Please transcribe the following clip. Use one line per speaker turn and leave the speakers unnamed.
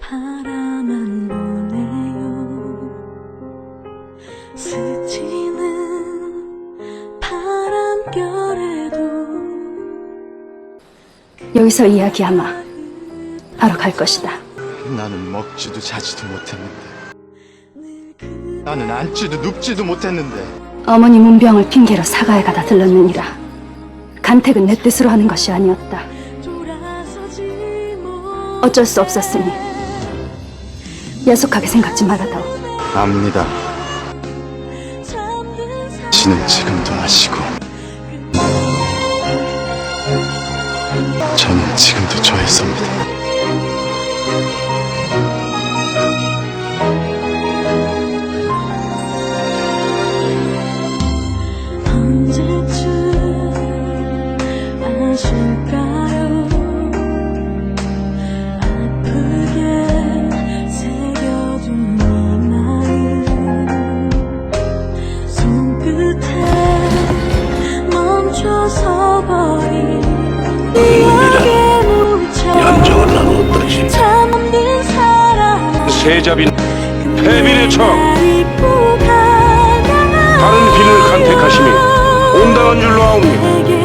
바라만 스치는 바람결에도
여기서 이야기하마. 바로 갈 것이다.
나는 먹지도 자지도 못했는데 나는 앉지도 눕지도 못했는데
어머니 문병을 핑계로 사가에 가다 들렀느니라. 간택은 내 뜻으로 하는 것이 아니었다. 어쩔 수 없었으니 야속하게 생각지 말아다오.
압니다 지는 지금도 아시고 지금도 저였습니다.
언제쯤 아실까요 아프게 새겨둔 이 마음 손끝에 멈춰서 버린
세자빈 패빈의 청
다른
다른 길을 간택하심이 온당한 줄로 아옵니다.
내게